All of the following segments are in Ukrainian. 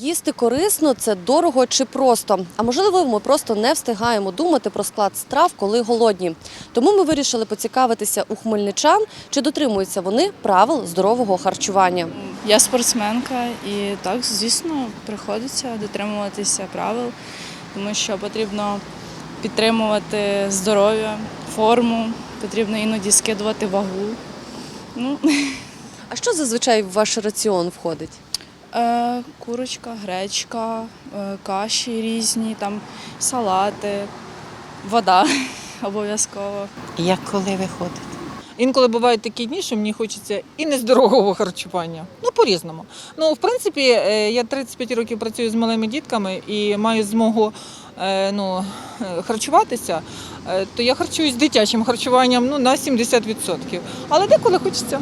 Їсти корисно це дорого чи просто. А можливо, ми просто не встигаємо думати про склад страв, коли голодні. Тому ми вирішили поцікавитися у хмельничан, чи дотримуються вони правил здорового харчування. Я спортсменка і так, звісно, приходиться дотримуватися правил, тому що потрібно підтримувати здоров'я, форму, потрібно іноді скидувати вагу. Ну, А що зазвичай в ваш раціон входить? Е, курочка, гречка, е, каші різні, там салати, вода обов'язково. Як коли виходить? Інколи бувають такі дні, що мені хочеться і нездорового харчування. Ну, по-різному. Ну, в принципі, е, я 35 років працюю з малими дітками і маю змогу ну, харчуватися, то я харчуюсь дитячим харчуванням ну, на 70%. Але деколи хочеться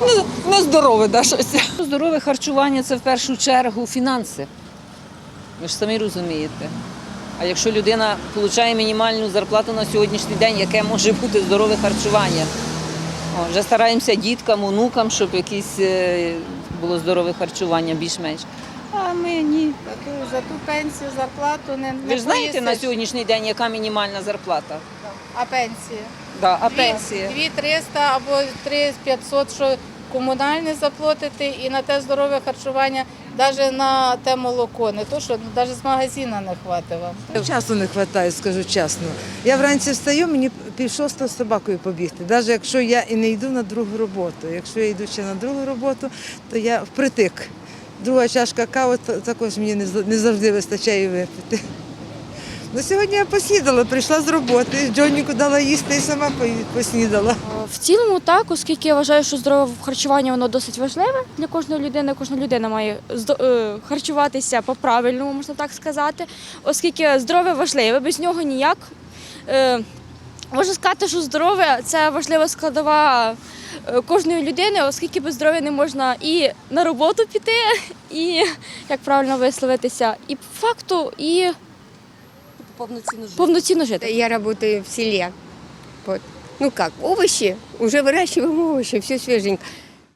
не- нездорове да, щось. Здорове харчування це в першу чергу фінанси. Ви ж самі розумієте. А якщо людина отримує мінімальну зарплату на сьогоднішній день, яке може бути здорове харчування? О, вже стараємося діткам, онукам, щоб якесь е, було здорове харчування більш-менш. А ми ні. Таку за ту пенсію, зарплату не, не Ви ж знаєте на сьогоднішній день, яка мінімальна зарплата? А пенсія? Да, а Дві- пенсія? 2300 або 3500, що комунальне заплатити і на те здорове харчування, навіть на те молоко. Не то, що навіть з магазину не хватить вам. Часу не вистачає, скажу чесно. Я вранці встаю, мені пів шостого з собакою побігти. Навіть якщо я і не йду на другу роботу. Якщо я йду ще на другу роботу, то я впритик. Друга чашка кави також мені не завжди вистачає випити. Ну, сьогодні я поснідала, прийшла з роботи, Джонніку дала їсти і сама поснідала. В цілому так, оскільки я вважаю, що здорове харчування воно досить важливе для кожної людини. Кожна людина має е, харчуватися по-правильному, можна так сказати, оскільки здоров'я важливе, без нього ніяк. Е, Можна сказати, що здоров'я це важлива складова е, кожної людини, оскільки без здоров'я не можна і на роботу піти, і як правильно висловитися, і по факту, і Повноцінно жити. повноцінно жити. Я работаю в селе. Вот. Ну как, овощи, уже выращиваем овощи, все свеженько.